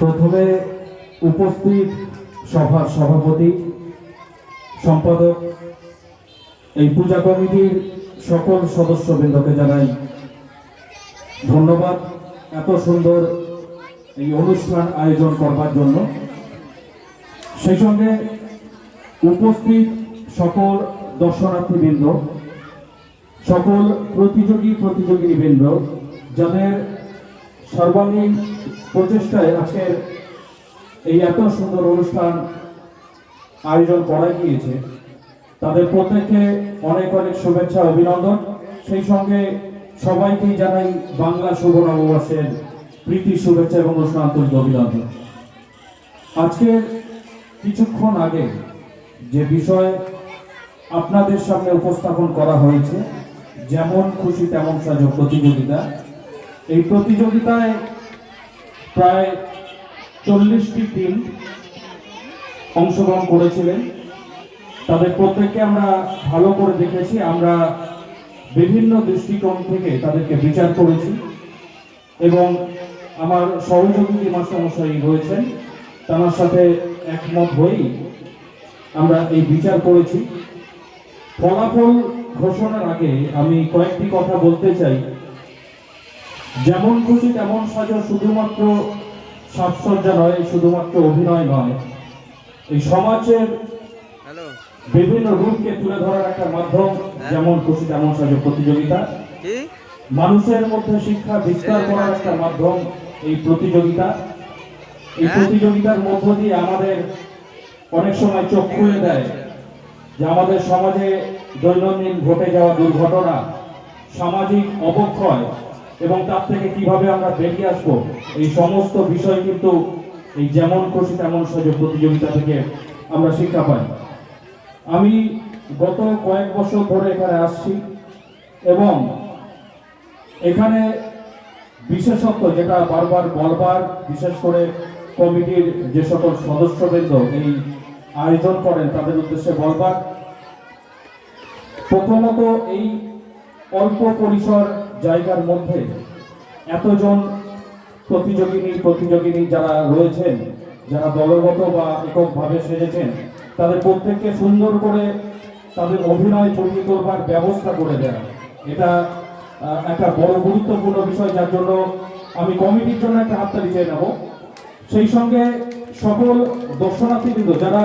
প্রথমে উপস্থিত সভার সভাপতি, সম্পাদক, এই পূজা কমিটির সকল সদস্যবৃন্দকে জানাই ধন্যবাদ এত সুন্দর এই অনুষ্ঠান আয়োজন করবার জন্য। সেই সঙ্গে উপস্থিত সকল দর্শনার্থীবৃন্দ, সকল প্রতিযোগী প্রতিযোগিনীবৃন্দ, যাদের সর্বাঙ্গীন প্রচেষ্টায় আজকের এই এত সুন্দর অনুষ্ঠান আয়োজন করা গিয়েছে। তাদের প্রত্যেককে অনেক অনেক শুভেচ্ছা, অভিনন্দন। সেই সঙ্গে সবাইকেই জানাই বাংলা শুভ নববর্ষের প্রীতি, শুভেচ্ছা এবং অনুষ্ঠান আন্তরিক অভিনন্দন। আজকের কিছুক্ষণ আগে যে বিষয় আপনাদের সামনে উপস্থাপন করা হয়েছে, যেমন খুশি তেমন সাজো প্রতিযোগিতা, এই প্রতিযোগিতায় প্রায় চল্লিশটি টিম অংশগ্রহণ করেছিলেন। তাদের প্রত্যেককে আমরা ভালো করে দেখেছি। আমরা বিভিন্ন দৃষ্টিকোণ থেকে তাদেরকে বিচার করেছি এবং আমার সহযোগী মাস্টারমশাই রয়েছেন। তার সাথে একমত হয়েই আমরা এই বিচার করেছি। ফলাফল ঘোষণার আগে আমি কয়েকটি কথা বলতে চাই। যেমন খুশি তেমন সাজা শুধুমাত্র সাজসজ্জা নয় শুধুমাত্র অভিনয় নয়। এই সমাজের বিভিন্ন রূপকে তুলে ধরার একটা মাধ্যম যেমন খুশি তেমন সাজো প্রতিযোগিতা। মানুষের মধ্যে শিক্ষা বিস্তার করার একটা মাধ্যম এই প্রতিযোগিতা। এই হ্যাঁ? প্রতিযোগিতার মধ্য দিয়ে আমাদের অনেক সময় চোখ খুলে দেয় যে আমাদের সমাজে দৈনন্দিন ঘটে যাওয়া দুর্ঘটনা সামাজিক অবক্ষয় এবং তার থেকে কীভাবে আমরা বেরিয়ে আসব, এই সমস্ত বিষয় কিন্তু এই যেমন খুশি তেমন সাজো প্রতিযোগিতা থেকে আমরা শিক্ষা পাই। আমি গত কয়েক বছর ধরে এখানে আসছি এবং এখানে বিশেষত্ব যেটা বারবার বলবার, বিশেষ করে কমিটির যে সকল সদস্যবৃন্দ এই আয়োজন করেন, তাদের উদ্দেশ্যে বলবার, প্রথমত এই অল্প পরিসর জায়গার মধ্যে এতজন প্রতিযোগিনী প্রতিযোগিনী যারা রয়েছেন, যারা দলগত বা এককভাবে সেজেছেন, তাদের প্রত্যেককে সুন্দর করে তাদের অভিনয় ফুটিয়ে তোলবার ব্যবস্থা করে দেয় এটা একটা বড় গুরুত্বপূর্ণ বিষয়, যার জন্য আমি কমিটির জন্য একটা হাততালি চেয়ে নেব। সেই সঙ্গে সকল দর্শনার্থীবৃন্দ, যারা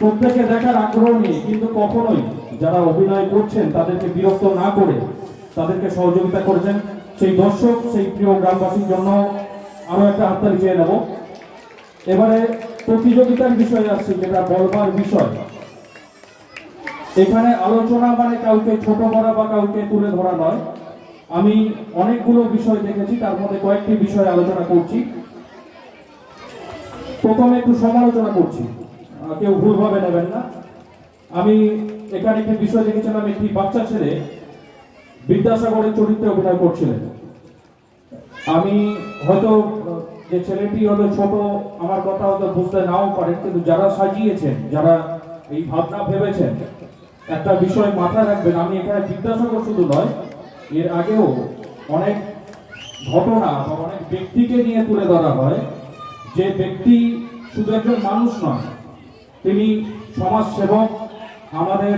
প্রত্যেকে দেখার আগ্রহ নিয়ে, কিন্তু কখনোই যারা অভিনয় করছেন, তাদেরকে বিরক্ত না করে তাদেরকে সহযোগিতা করেছেন। সেই দর্শক, সেই প্রিয় গ্রামবাসীর জন্য আরও একটা হাততালি চেয়ে নেব। এবারে প্রতিযোগিতার বিষয়ে আসছি, যেটা বলবার বিষয়। এখানে আলোচনা মানে কাউকে ছোট করা বা কাউকে তুলে ধরা নয়। আমি অনেকগুলো বিষয় দেখেছি, তার মধ্যে কয়েকটি বিষয় আলোচনা করছি। প্রথমে একটু সমালোচনা করছি। কেউ ভুলভাবে নেবেন না। আমি এখানে একটি বিষয় দেখেছিলাম, একটি বাচ্চা ছেলে বিদ্যাসাগরের চরিত্রে অভিনয় করছিলেন। আমি হয়তো যে ছেলেটি হয়তো ছোট, আমার কথা হয়তো বুঝতে নাও পারেন, কিন্তু যারা সাজিয়েছেন, যারা এই ভাবনা ভেবেছেন, একটা বিষয় মাথায় রাখবেন, আমি এখানে বিদ্যাসাগর শুধু নয়, এর আগেও অনেক ঘটনা বা অনেক ব্যক্তিকে নিয়ে তুলে ধরা হয়, যে ব্যক্তি শুধু একজন মানুষ নয়, তিনি সমাজ সেবক আমাদের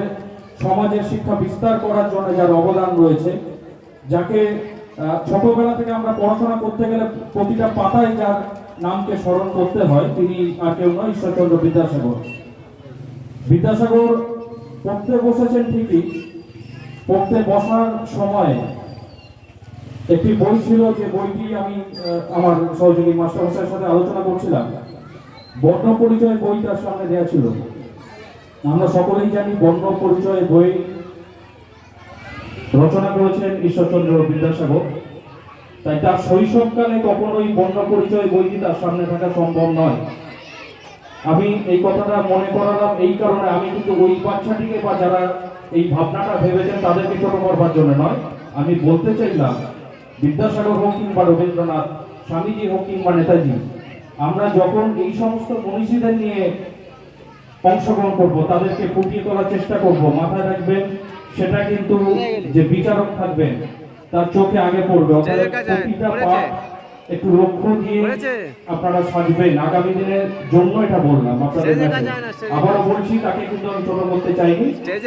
সমাজের শিক্ষা বিস্তার করার জন্য যার অবদান রয়েছে, যাকে ছোটবেলা থেকে আমরা পড়াশোনা করতে গেলে প্রতিটা পাতায় যার নামকে স্মরণ করতে হয়, তিনি আর কেউ নয়, ঈশ্বরচন্দ্র বিদ্যাসাগর। বিদ্যাসাগর পড়তে বসেছেন ঠিকই, পড়তে বসার সময় একটি বই ছিল যে বইটি আমি আমার সহযোগী মাস্টারমশাইয়ের সাথে আলোচনা করছিলাম। বর্ণ পরিচয় বই তার সামনে দেওয়া ছিল। আমরা সকলেই জানি বর্ণ পরিচয় বই রচনা করেছেন ঈশ্বরচন্দ্র বিদ্যাসাগর। তাই তার শৈশবকালে কখনোই বর্ণ পরিচয় বইটি তার সামনে থাকা সম্ভব নয়। আমি এই কথাটা মনে করালাম এই কারণে আমি কিন্তু ওই বাচ্চাটিকে বা যারা এই ভাবনাটা ভেবেছেন তাদেরকে ছোট করবার জন্য নয়। আমি বলতে চাইলাম, বিদ্যাসাগর হোক কিংবা রবীন্দ্রনাথ, স্বামীজি হোক কিংবা নেতাজি, আমরা যখন এই সমস্ত মনীষীদের নিয়ে অংশগ্রহণ করব তাদেরকে ফুটিয়ে তোলার চেষ্টা করব। মাথায় রাখবেন সেটা কিন্তু যে বিচারক থাকবেন তার চোখে আগে পড়বে। একটু লক্ষ্য দিয়ে আপনারা সাজবেন। আগামী দিনের জন্য এটা বললাম আপনাদের আবারও বলছি তাকে কিন্তু আমি ছোট করতে চাইনি।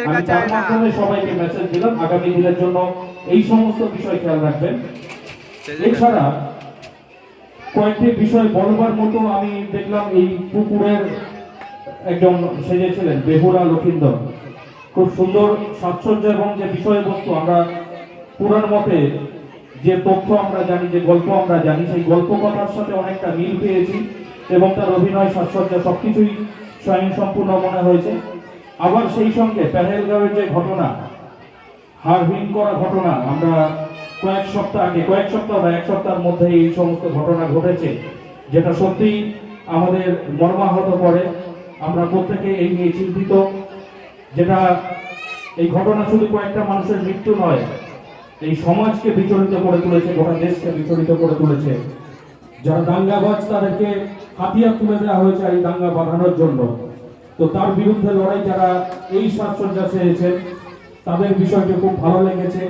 আমি তার মাধ্যমে সবাইকে মেসেজ দিলাম আগামী দিনের জন্য এই সমস্ত বিষয় খেয়াল রাখবেন। এছাড়া কয়েকটি বিষয় বলবার মতো আমি দেখলাম এই পুকুরের একজন সেজেছিলেন বেহুরা লক্ষিন্দর। খুব সুন্দর, সাজসজ্জা এবং যে বিষয়বস্তু আমরা পুরাণ মতে যে তথ্য আমরা জানি, যে গল্প আমরা জানি, সেই গল্প কথার সাথে অনেকটা মিল পেয়েছি এবং তার অভিনয়, সাজসজ্জা সবকিছুই স্বয়ং সম্পূর্ণ মনে হয়েছে। আবার সেই সঙ্গে পেহেলগাঁওয়ের যে ঘটনা হারহীন করা ঘটনা, আমরা কয়েক সপ্তাহ আগে, কয়েক সপ্তাহ বা এক সপ্তাহের মধ্যে এই সমস্ত ঘটনা ঘটেছে, যেটা সত্যি আমাদের মর্মাহত করে। আমরা প্রত্যেকে এই নিয়ে চিন্তিত, যেটা এই ঘটনা শুধু কয়েকটা মানুষের মৃত্যু নয়, এই সমাজকে বিচলিত করে তুলেছে, গোটা দেশকে বিচলিত করে তুলেছে। যারা দাঙ্গাবাজ তাদেরকে হাতিয়ার তুলে দেওয়া হয়েছে এই দাঙ্গা বাঁধানোর জন্য। তো তার বিরুদ্ধে লড়াই যারা এই সাজসজ্জা চেয়েছেন তাদের বিষয়টি খুব ভালো লেগেছে।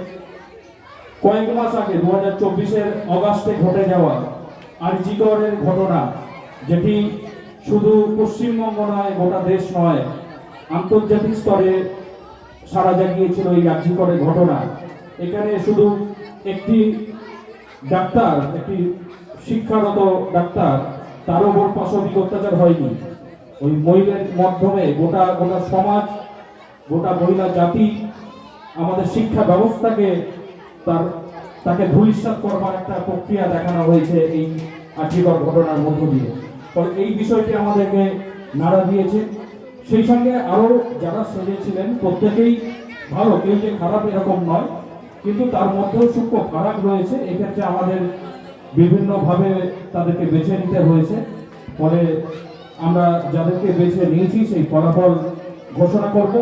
কয়েক মাস আগে দু হাজার চব্বিশের অগাস্টে ঘটে যাওয়া আর আরজিকরের ঘটনা, যেটি শুধু পশ্চিমবঙ্গ নয়, গোটা দেশ নয়, আন্তর্জাতিক স্তরে সারা জাগিয়েছিল এই আরজিকরের ঘটনা। এখানে শুধু একটি ডাক্তার, একটি শিক্ষারত ডাক্তার, তার উপর পাশবিক অত্যাচার হয়নি। ওই মহিলার মাধ্যমে গোটা গোটা সমাজ, গোটা মহিলা জাতি আমাদের শিক্ষা ব্যবস্থাকে তার, তাকে ধূলিসাৎ করবার একটা প্রক্রিয়া দেখানো হয়েছে এই আর্থিকর ঘটনার মধ্য দিয়ে। এই বিষয়টি আমাদেরকে নাড়া দিয়েছে। সেই সঙ্গে আরও যারা সেজেছিলেন, প্রত্যেকেই ভালো, কেউ যে খারাপ এরকম নয়, কিন্তু তার মধ্যেও সূক্ষ্ম ফারাক রয়েছে। এক্ষেত্রে আমাদের বিভিন্নভাবে তাদেরকে বেছে নিতে হয়েছে। ফলে আমরা যাদেরকে বেছে নিয়েছি, সেই ফলাফল ঘোষণা করব।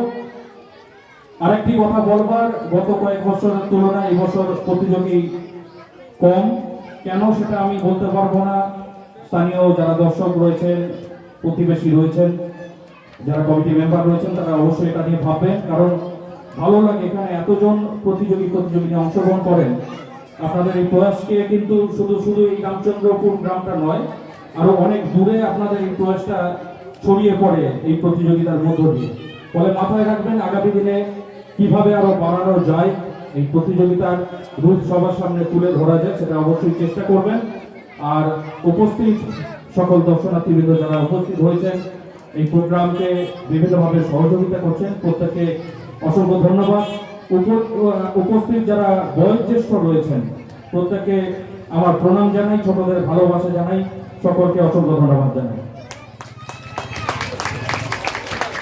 আরেকটি কথা বলবার, গত কয়েক বছরের তুলনায় এবছর প্রতিযোগী কম। কেন সেটা আমি বলতে পারব না? স্থানীয় যারা দর্শক রয়েছেন, প্রতিবেশী রয়েছেন, যারা কমিটি মেম্বার রয়েছেন, তারা অবশ্যই এটা নিয়ে ভাববেন। কারণ ভালো লাগে এখানে এতজন প্রতিযোগী প্রতিযোগিতা অংশগ্রহণ করেন। আপনাদের এই প্রয়াসকে কিন্তু শুধু শুধু এই রামচন্দ্রপুর গ্রামটা নয়, আরও অনেক দূরে আপনাদের এই প্রয়াসটা ছড়িয়ে পড়ে এই প্রতিযোগিতার মধ্য দিয়ে। ফলে মাথায় রাখবেন, আগামী দিনে কীভাবে আরও বাড়ানো যায়, এই প্রতিযোগিতার রূপ সবার সামনে তুলে ধরা যায়, সেটা অবশ্যই চেষ্টা করবেন। আর উপস্থিত সকল দর্শনার্থীবৃন্দ যারা উপস্থিত হয়েছেন, এই প্রোগ্রামকে বিভিন্নভাবে সহযোগিতা করছেন। প্রত্যেককে অসংখ্য ধন্যবাদ। উপ- উপস্থিত যারা বয়োজ্যেষ্ঠ রয়েছেন প্রত্যেকে আমার প্রণাম জানাই ছোটদের ভালোবাসা জানাই, সকলকে অসংখ্য ধন্যবাদ জানাই।